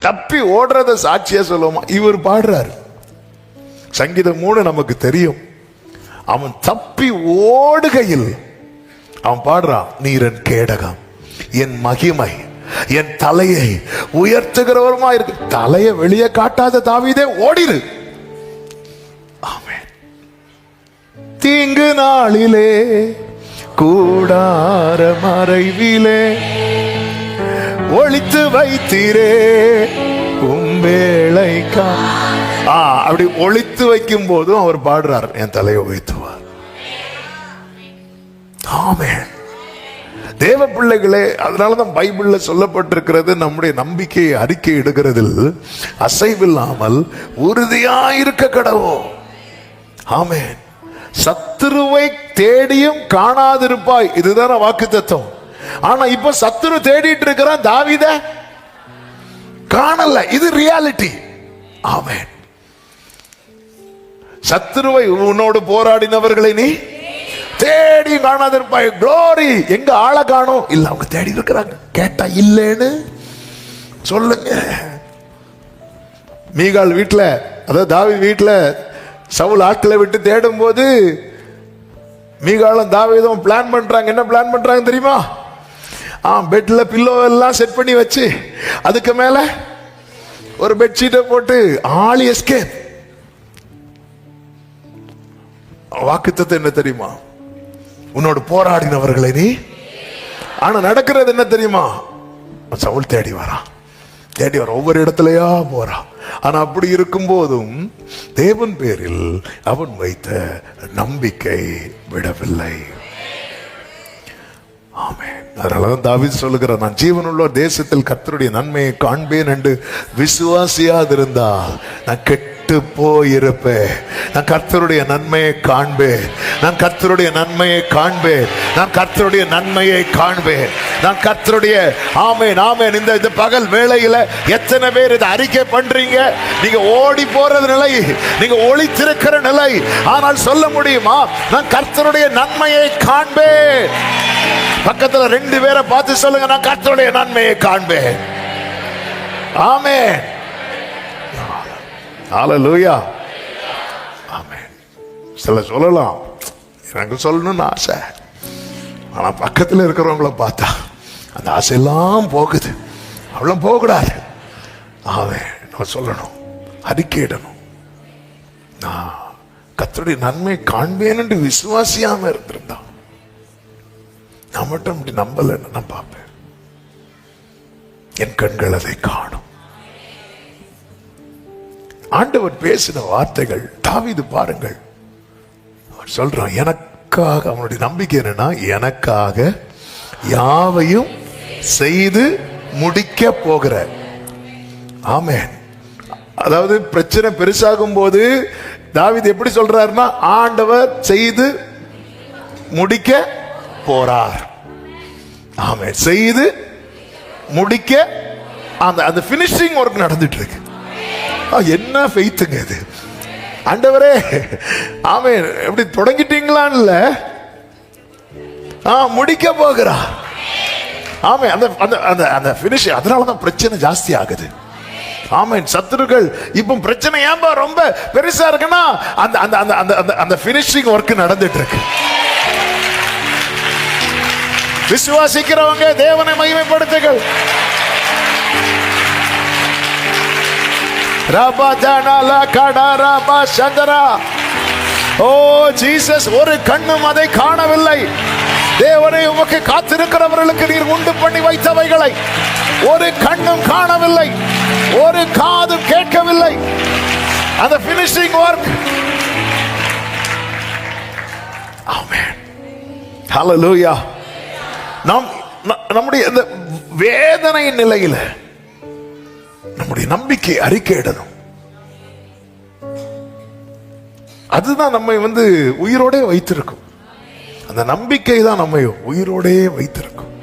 தப்பி ஓடுறத சாட்சியா சொல்லுவோமா? இவர் பாடுறாரு. சங்கீதம் மூணு நமக்கு தெரியும். அவன் தப்பி ஓடுகையில் அவன் பாடுறான் நீரன் கேடகம் என் மகிமை என் தலையை உயர்த்துகிறவருமா இருக்கு. தலையை வெளியே காட்டாத தாவிதே ஓடிரு. தீங்கு நாளிலே கூடார மறைவிலே ஒழித்து வைத்தீரே உம்பேளைக்கா ஆ அப்படி ஒழித்து வைக்கும் போதும் அவர் பாடுறார் என் தலையை உயர்த்துவார். ஆமே தேவ பிள்ளைகளே அதனாலதான் பைபிள்ல சொல்லப்பட்டிருக்கிறது நம்முடைய நம்பிக்கையை அறிக்கை இடுகிறதில் அசைவில்லாமல் உறுதியாயிருக்க கடவோ ஆமே சத்துருவை தேடியும் காணாதிருப்பாய். இதுதான வாக்கு தத்துவம் ஆனா இப்ப சத்துரு தேடிட்டு இருக்கிறான் தாவித. காணல இது ரியாலிட்டி அவன் சத்துருவை உன்னோடு போராடினவர்களை நீ தேடி காணாதிருப்பாய் க்ளோரி எங்க ஆளை காணோம்? இல்ல அவங்க தேடி இருக்கிறாங்க. கேட்டா இல்லைன்னு சொல்லுங்க. மீகால் வீட்டில் அதாவது தாவி வீட்டுல சவுல் ஆட்களை விட்டு தேடும் போது மீகாலும் தாவிதம் பிளான் பண்றாங்க. என்ன பிளான் பண்றாங்க தெரியுமா? ஆ பெட்டில் பில்லோ எல்லாம் செட் பண்ணி வச்சு அதுக்கு மேலே ஒரு பெட்ஷீட்டை போட்டு ஆளி எஸ்கேப் வாக்குத்தத்தை என்ன தெரியுமா? உன்னோடு போராடினவர்களை நீ ஆனா நடக்கிறது என்ன தெரியுமா? சவுல் தேடி வரான் தேடி வர ஒவ்வொரு இடத்துலயா போறான் ஆனா அப்படி இருக்கும் போதும் தேவன் பேரில் அவன் வைத்த நம்பிக்கை விடவில்லை. ஆமென் அதனாலதான் தாவித் சொல்லுகிறார் நான் ஜீவனுள்ள தேசத்தில் கர்த்தருடைய நன்மையை காண்பேன் என்று விசுவாசியாதிருந்தால் நான் கெட்டு போயிருப்பேன். நான் கர்த்தருடைய நன்மையை காண்பேன். நான் கர்த்தருடைய நன்மையை காண்பேன். நான் கர்த்தருடைய நன்மையை காண்பேன். நான் கர்த்தருடைய ஆமேன் ஆமேன். இந்த இந்த பகல் வேளையில எத்தனை பேர் இதை அறிக்கை பண்றீங்க? நீங்க ஓடி போறது நிலை நீங்க ஒளித்திருக்கிற நிலை. ஆனால் சொல்ல முடியுமா? நான் கர்த்தருடைய நன்மையை காண்பேன். பக்கத்துல ரெண்டு பேரை பார்த்து சொல்லுங்க நான் கத்தோடைய நன்மையை காண்பேன். ஆமே ஆலலூயா ஆமே சில சொல்லலாம். எனக்கு சொல்லணும்னு ஆசை. ஆனா பக்கத்துல இருக்கிறவங்கள பார்த்தா அந்த ஆசையெல்லாம் போகுது. அவ்வளோ போகக்கூடாது. ஆவே நான் சொல்லணும். அறிக்கையிடணும். நான் கத்தோடைய நன்மை காண்பேன் என்று விசுவாசியாம இருந்திருந்தான் நான் மட்டும் அப்படி நம்பலைன்னு நான் பார்ப்பேன். என் கண்கள் அதை காணும். ஆண்டவர் பேசின வார்த்தைகள் தாவிது பாருங்கள். அவர் சொல்றான் எனக்காக அவனுடைய நம்பிக்கை என்னன்னா எனக்காக யாவையும் செய்து முடிக்க போகிற. ஆமேன். அதாவது பிரச்சனை பெருசாகும் போது தாவீது எப்படி சொல்றாருன்னா ஆண்டவர் செய்து முடிக்க போறார். ஆமே செய்து முடிக்க அந்த அந்த ஃபினிஷிங் ஒர்க் நடந்துட்டு இருக்கு என்ன ஃபெய்த்துங்க இது? ஆண்டவரே ஆமே எப்படி தொடங்கிட்டீங்களான்னு இல்ல? ஆ முடிக்க போகிறா ஆமே அந்த அந்த அந்த அந்த ஃபினிஷ் அதனால தான் பிரச்சனை ஜாஸ்தி ஆகுது. ஆமென். சத்துருக்கள் இப்போ பிரச்சனை ஏன்பா ரொம்ப பெருசா இருக்குன்னா அந்த அந்த அந்த அந்த அந்த அந்த ஃபினிஷிங் ஒர்க் நடந்துட்டு இருக்கு விசுவாசிக்கிறவங்க தேவனை மகிமைப்படுத்துங்கள். கடா ஓ ஜீசஸ் ஒரு கண்ணும் அதை காணவில்லை. தேவனை உமக்கு காத்திருக்கிறவர்களுக்கு நீர் உண்டு பண்ணி வைத்தவைகளை. ஒரு கண்ணும் காணவில்லை. ஒரு காதும் கேட்கவில்லை. அந்த பினிஷிங் ஒர்க் ஆமென் ஹalleluya நாம் ந- நம்முடைய இந்த வேதனை நிலையில நம்முடைய நம்பிக்கை அறிக்கையிடணும். அதுதான் நம்மை வந்து உயிரோடே வைத்திருக்கும். அந்த நம்பிக்கை தான் நம்மை உயிரோடே வைத்திருக்கும்.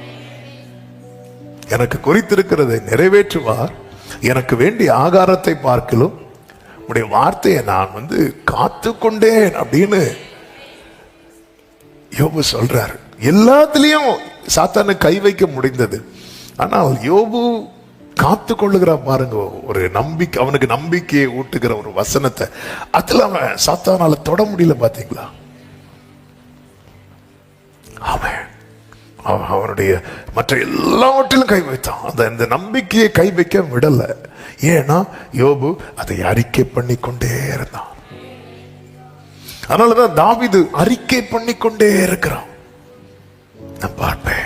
எனக்கு குறித்திருக்கிறதை நிறைவேற்றுவார். எனக்கு வேண்டிய ஆகாரத்தை பார்க்கலும் உடைய வார்த்தையை நான் வந்து காத்து கொண்டேன் அப்படின்னு யோபு சொல்றாரு. எல்லாத்துலயும் சாத்தானை கை வைக்க முடிந்தது. ஆனால் யோபு காத்து கொள்ளுகிறா பாருங்க ஒரு நம்பிக்கை அவனுக்கு நம்பிக்கையை ஊட்டுகிற ஒரு வசனத்தை. அதுல அவன் சாத்தானால தொட முடியல பாத்தீங்களா? அவன் அவன் அவனுடைய மற்ற எல்லாவற்றிலும் கை வைத்தான். அந்த இந்த நம்பிக்கையை கை வைக்க விடல. ஏன்னா யோபு அதை அறிக்கை பண்ணி கொண்டே இருந்தான். அதனாலதான் தாவிது அறிக்கை பண்ணி கொண்டே இருக்கிறான். நான் பார்ப்பேன்.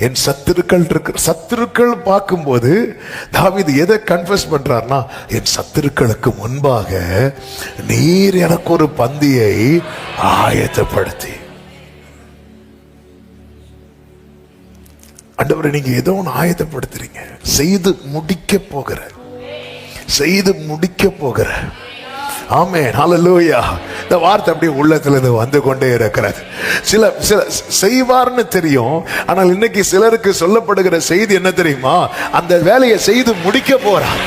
என் சத்துருக்கள் இருக்கு. சத்துருக்கள் பார்க்கும்போது தாவிது எதை கன்ஃபஸ் பண்றார்னா என் சத்துருக்களுக்கு முன்பாக நீர் எனக்கு ஒரு பந்தியை ஆயத்தப்படுத்தி. ஆண்டவரை நீங்க ஏதோ ஒன்று ஆயத்தப்படுத்துறீங்க. செய்து முடிக்க போகிற. செய்து முடிக்க போகிற. ஆமே ஹலலூயா இந்த வார்த்தை அப்படியே உள்ளத்துல இருந்து வந்து கொண்டே இருக்கிறது. சில சில செய்வார்னு தெரியும். ஆனால் இன்னைக்கு சிலருக்கு சொல்லப்படுகிற செய்தி என்ன தெரியுமா? அந்த வேலையை செய்து முடிக்க போறார்.